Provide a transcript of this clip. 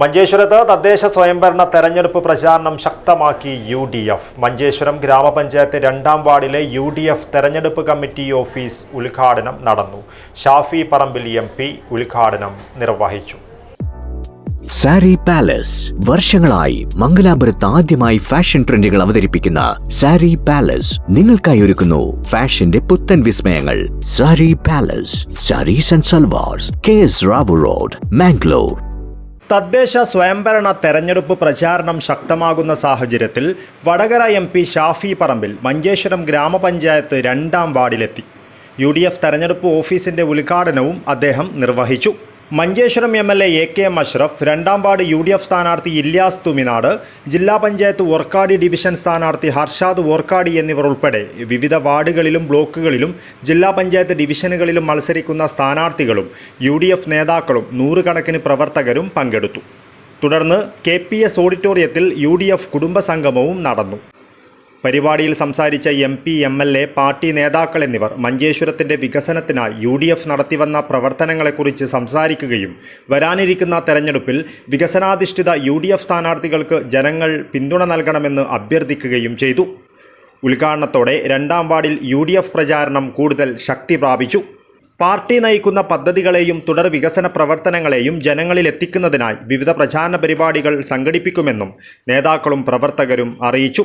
മഞ്ചേശ്വരത്ത് തദ്ദേശ സ്വയംഭരണ തെരഞ്ഞെടുപ്പ് പ്രചാരണം ശക്തമാക്കി യു ഡി എഫ് മഞ്ചേശ്വരം ഗ്രാമപഞ്ചായത്ത് രണ്ടാം വാർഡിലെ യു ഡി എഫ് തെരഞ്ഞെടുപ്പ് കമ്മിറ്റി ഓഫീസ് ഉദ്ഘാടനം നടന്നു. ഷാഫി പറമ്പിൽ എം പി ഉദ്ഘാടനം നിർവഹിച്ചു. സാരി പാലസ്. വർഷങ്ങളായി മംഗലാപുരത്ത് ആദ്യമായി ഫാഷൻ ട്രെൻഡുകൾ അവതരിപ്പിക്കുന്ന സാരി പാലസ്. നിങ്ങൾക്കായി ഒരുക്കുന്നു ഫാഷന്റെ പുത്തൻ വിസ്മയങ്ങൾ. Sari palace. Saris and salwars. K S Rao road Mangalore. തദ്ദേശ സ്വയംഭരണ തെരഞ്ഞെടുപ്പ് പ്രചാരണം ശക്തമാകുന്ന സാഹചര്യത്തിൽ വടകര എം പി ഷാഫി പറമ്പിൽ മഞ്ചേശ്വരം ഗ്രാമപഞ്ചായത്ത് രണ്ടാം വാർഡിലെത്തി. യു ഡി എഫ് തെരഞ്ഞെടുപ്പ് ഓഫീസിന്റെ ഉദ്ഘാടനവും അദ്ദേഹം നിർവഹിച്ചു. Manjeshwaram M L A A K M Ashraf രണ്ടാം വാർഡ് യു ഡി എഫ് സ്ഥാനാർത്ഥി ഇല്യാസ് തുമിനാട് ജില്ലാ പഞ്ചായത്ത് ഓർക്കാടി ഡിവിഷൻ സ്ഥാനാർത്ഥി ഹർഷാദ് ഓർക്കാടി എന്നിവർ ഉൾപ്പെടെ വിവിധ വാർഡുകളിലും ബ്ലോക്കുകളിലും ജില്ലാ പഞ്ചായത്ത് ഡിവിഷനുകളിലും മത്സരിക്കുന്ന സ്ഥാനാർത്ഥികളും യു നേതാക്കളും നൂറുകണക്കിന് പ്രവർത്തകരും പങ്കെടുത്തു. തുടർന്ന് കെ പി എസ് ഓഡിറ്റോറിയത്തിൽ യു ഡി എഫ് കുടുംബസംഗമവും നടന്നു. പരിപാടിയിൽ സംസാരിച്ച M P M L A party നേതാക്കൾ എന്നിവർ മഞ്ചേശ്വരത്തിന്റെ വികസനത്തിനായി യു ഡി എഫ് നടത്തിവന്ന പ്രവർത്തനങ്ങളെക്കുറിച്ച് സംസാരിക്കുകയും വരാനിരിക്കുന്ന തെരഞ്ഞെടുപ്പിൽ വികസനാധിഷ്ഠിത യു ഡി എഫ് സ്ഥാനാർത്ഥികൾക്ക് ജനങ്ങൾ പിന്തുണ നൽകണമെന്ന് അഭ്യർത്ഥിക്കുകയും ചെയ്തു. ഉദ്ഘാടനത്തോടെ രണ്ടാം വാർഡിൽ യു പ്രചാരണം കൂടുതൽ ശക്തി പ്രാപിച്ചു. പാർട്ടി നയിക്കുന്ന പദ്ധതികളെയും തുടർ വികസന പ്രവർത്തനങ്ങളെയും ജനങ്ങളിൽ എത്തിക്കുന്നതിനായി വിവിധ പ്രചാരണ പരിപാടികൾ സംഘടിപ്പിക്കുമെന്നും നേതാക്കളും പ്രവർത്തകരും അറിയിച്ചു.